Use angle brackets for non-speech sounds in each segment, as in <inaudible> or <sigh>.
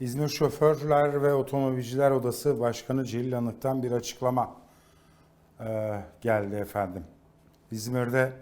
İzmir Şoförler ve Otomobilciler Odası Başkanı Celil Anık'tan bir açıklama e, geldi efendim. İzmir'de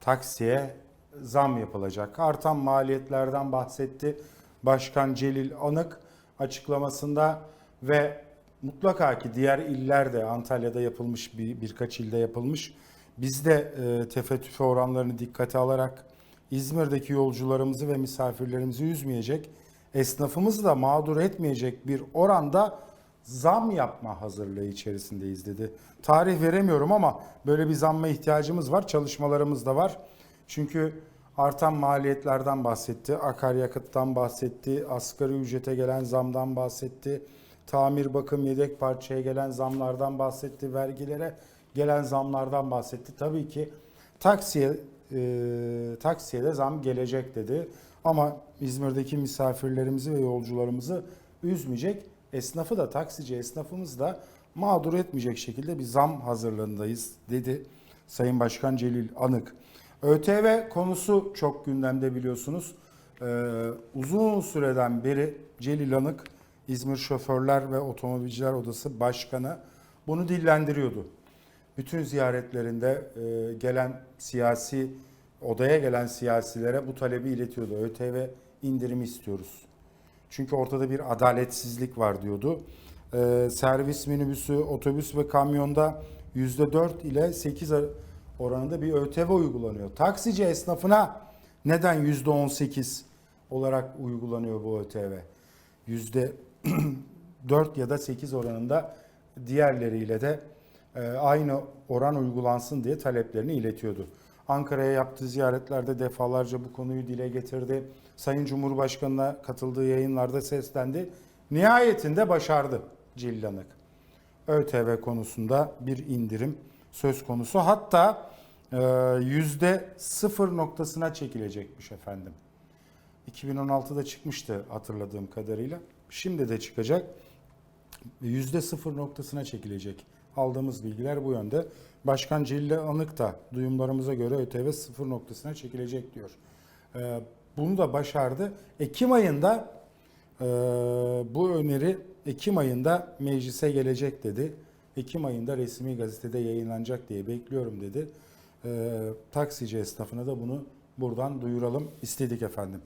taksiye zam yapılacak. Artan maliyetlerden bahsetti Başkan Celil Anık açıklamasında ve mutlaka ki diğer illerde Antalya'da yapılmış bir birkaç ilde yapılmış. Biz de e, tefe tüfe oranlarını dikkate alarak İzmir'deki yolcularımızı ve misafirlerimizi üzmeyecek, esnafımızı da mağdur etmeyecek bir oranda zam yapma hazırlığı içerisindeyiz dedi. Tarih veremiyorum ama böyle bir zamma ihtiyacımız var, çalışmalarımız da var. Çünkü artan maliyetlerden bahsetti, akaryakıttan bahsetti, asgari ücrete gelen zamdan bahsetti, tamir bakım yedek parçaya gelen zamlardan bahsetti, vergilere gelen zamlardan bahsetti. Tabii ki taksiye e, taksiye de zam gelecek dedi. Ama İzmir'deki misafirlerimizi ve yolcularımızı üzmeyecek, esnafı da taksici esnafımız da mağdur etmeyecek şekilde bir zam hazırlığındayız dedi Sayın Başkan Celil Anık. ÖTV konusu çok gündemde biliyorsunuz. Ee, uzun süreden beri Celil Anık İzmir Şoförler ve Otomobilciler Odası Başkanı bunu dillendiriyordu. Bütün ziyaretlerinde e, gelen siyasi odaya gelen siyasilere bu talebi iletiyordu. ÖTV indirimi istiyoruz. Çünkü ortada bir adaletsizlik var diyordu. Ee, servis minibüsü, otobüs ve kamyonda %4 ile 8 ar- oranında bir ÖTV uygulanıyor. Taksici esnafına neden %18 olarak uygulanıyor bu ÖTV? %4 <clears throat> ya da 8 oranında diğerleriyle de e, aynı oran uygulansın diye taleplerini iletiyordu. Ankara'ya yaptığı ziyaretlerde defalarca bu konuyu dile getirdi. Sayın Cumhurbaşkanı'na katıldığı yayınlarda seslendi. Nihayetinde başardı Cillanık. ÖTV konusunda bir indirim söz konusu. Hatta e, yüzde sıfır noktasına çekilecekmiş efendim. 2016'da çıkmıştı hatırladığım kadarıyla. Şimdi de çıkacak. Yüzde sıfır noktasına çekilecek. Aldığımız bilgiler bu yönde. Başkan Celil Anık da duyumlarımıza göre ÖTV sıfır noktasına çekilecek diyor. Ee, bunu da başardı. Ekim ayında e, bu öneri Ekim ayında meclise gelecek dedi. Ekim ayında resmi gazetede yayınlanacak diye bekliyorum dedi. Ee, taksici esnafına da bunu buradan duyuralım istedik efendim.